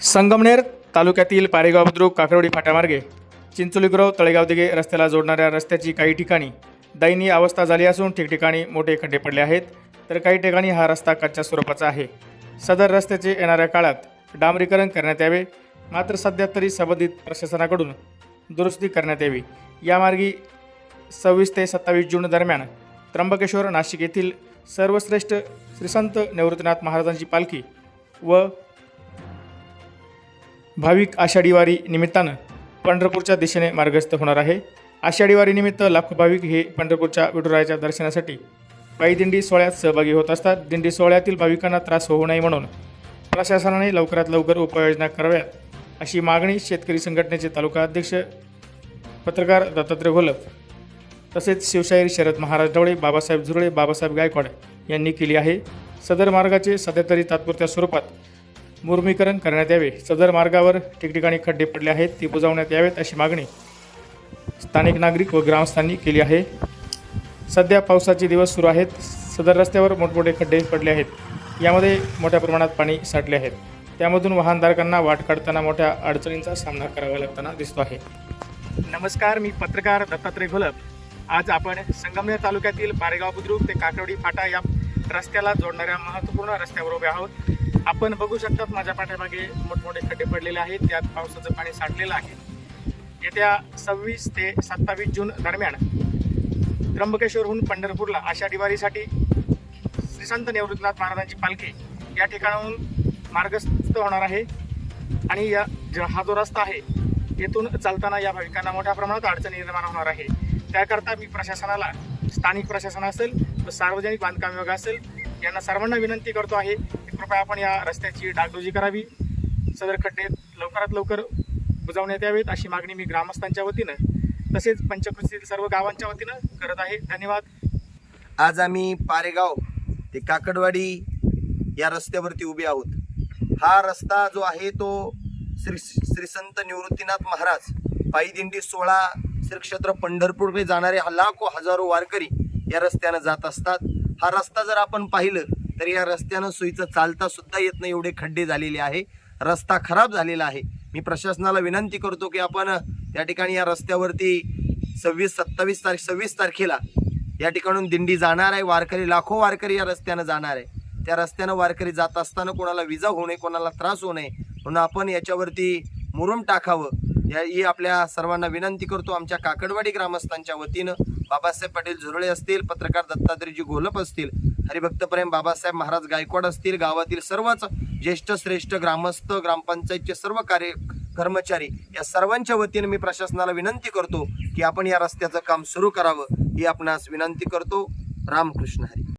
संगमनेर तालुक्यातील पारेगाव बुद्रुक काकडवडी फाट्यामार्गे चिंचोलीग्रव तळेगाव दिगे रस्त्याला जोडणाऱ्या रस्त्याची काही ठिकाणी दयनीय अवस्था झाली असून ठिकठिकाणी मोठे खड्डे पडले आहेत. तर काही ठिकाणी हा रस्ता कच्च्या स्वरूपाचा आहे. सदर रस्त्याचे येणाऱ्या काळात डांबरीकरण करण्यात यावे. मात्र सध्या तरी संबंधित प्रशासनाकडून दुरुस्ती करण्यात यावी. यामार्गी सव्वीस ते सत्तावीस जून दरम्यान त्र्यंबकेश्वर नाशिक येथील सर्वश्रेष्ठ श्रीसंत निवृत्तीनाथ महाराजांची पालखी व भाविक आषाढी वारी निमित्तानं पंढरपूरच्या दिशेने मार्गस्थ होणार आहे. आषाढी वारीनिमित्त लाखो भाविक हे पंढरपूरच्या विठुरायाच्या दर्शनासाठी पायी दिंडी सोहळ्यात सहभागी होत असतात. दिंडी सोहळ्यातील भाविकांना त्रास होऊ नये म्हणून प्रशासनाने लवकरात लवकर उपाययोजना कराव्यात अशी मागणी शेतकरी संघटनेचे तालुका अध्यक्ष पत्रकार दत्तात्रय घोलप तसेच शिवशाहीर शरद महाराज ढवळे बाबासाहेब झुरळे बाबासाहेब गायकवाड यांनी केली आहे. सदर मार्गाचे सध्या तरी तात्पुरत्या स्वरूपात मुरमीकरण करण्यात यावे. सदर मार्गावर ठिकठिकाणी खड्डे पडले आहेत ते बुजवण्यात यावेत अशी मागणी स्थानिक नागरिक व ग्रामस्थांनी केली आहे. सध्या पावसाचे दिवस सुरू आहेत. सदर रस्त्यावर मोठमोठे खड्डे पडले आहेत. यामध्ये मोठ्या प्रमाणात पाणी साठले आहेत. त्यामधून वाहनधारकांना वाट काढताना मोठ्या अडचणींचा सामना करावा लागताना दिसतो आहे. नमस्कार मी पत्रकार दत्तात्रय घोलप. आज आपण संगमनेर तालुक्यातील पारेगाव बुद्रुक ते काकवडी फाटा या रस्त्याला जोडणाऱ्या महत्त्वपूर्ण रस्त्यावर उभे आहोत. आपण बघू शकतात माझ्या पाठीमागे मोठमोठे खड्डे पडलेले आहेत. त्यात पावसाचं पाणी साठलेलं आहे. येत्या सव्वीस ते सत्तावीस जून दरम्यान त्र्यंबकेश्वरहून पंढरपूरला आषाढी वारीसाठी श्रीसंत निवृत्तनाथ महाराजांची पालखी या ठिकाणाहून मार्गस्थ होणार आहे. आणि या हा जो रस्ता आहे येथून चालताना या भाविकांना मोठ्या प्रमाणात अडचणी निर्माण होणार आहे. त्याकरता मी प्रशासनाला स्थानिक प्रशासन असेल व सार्वजनिक बांधकाम विभाग असेल यांना सर्वांना विनंती करतो आहे कृपया आपण या रस्त्याची डागडुजी करावी. सदर खड्डे लवकरात लवकर बुजावण्यात यावेत अशी मागणी मी ग्रामस्थांच्या वतीनं तसेच पंचकृषीतील सर्व गावांच्या वतीनं करत आहे. धन्यवाद. आज आम्ही पारेगाव ते काकडवाडी या रस्त्यावरती उभे आहोत. हा रस्ता जो आहे तो श्री श्री संत निवृत्तीनाथ महाराज पायी दिंडी सोळा श्री क्षेत्र पंढरपूरकडे जाणारे हा लाखो हजारो वारकरी या रस्त्यानं जात असतात. हा रस्ता जर आपण पाहिलं तर या रस्त्यानं सोयीचं चालता सुद्धा येत नाही एवढे खड्डे झालेले आहे. रस्ता खराब झालेला आहे. मी प्रशासनाला विनंती करतो की आपण त्या ठिकाणी या रस्त्यावरती सव्वीस सत्तावीस तारीख सव्वीस तारखेला या ठिकाणून दिंडी जाणार आहे. वारकरी लाखो वारकरी या रस्त्यानं जाणार आहे. त्या रस्त्यानं वारकरी जात असताना कोणाला विजा होऊ नये कोणाला त्रास होऊ नये म्हणून आपण याच्यावरती मुरुम टाकावं. या ही आपल्या सर्वांना विनंती करतो. आमच्या काकडवाडी ग्रामस्थांच्या वतीनं बाबासाहेब पाटील झुरळे असतील पत्रकार दत्तात्रेयजी घोलप असतील हरिभक्त प्रेम बाबासाहेब महाराज गायकवाड असतील गावातील सर्वच ज्येष्ठ श्रेष्ठ ग्रामस्थ ग्रामपंचायतचे सर्व कार्य कर्मचारी या सर्वांच्या वतीने मी प्रशासनाला विनंती करतो की आपण या रस्त्याचं काम सुरू करावं ही आपणास विनंती करतो. रामकृष्ण हरी.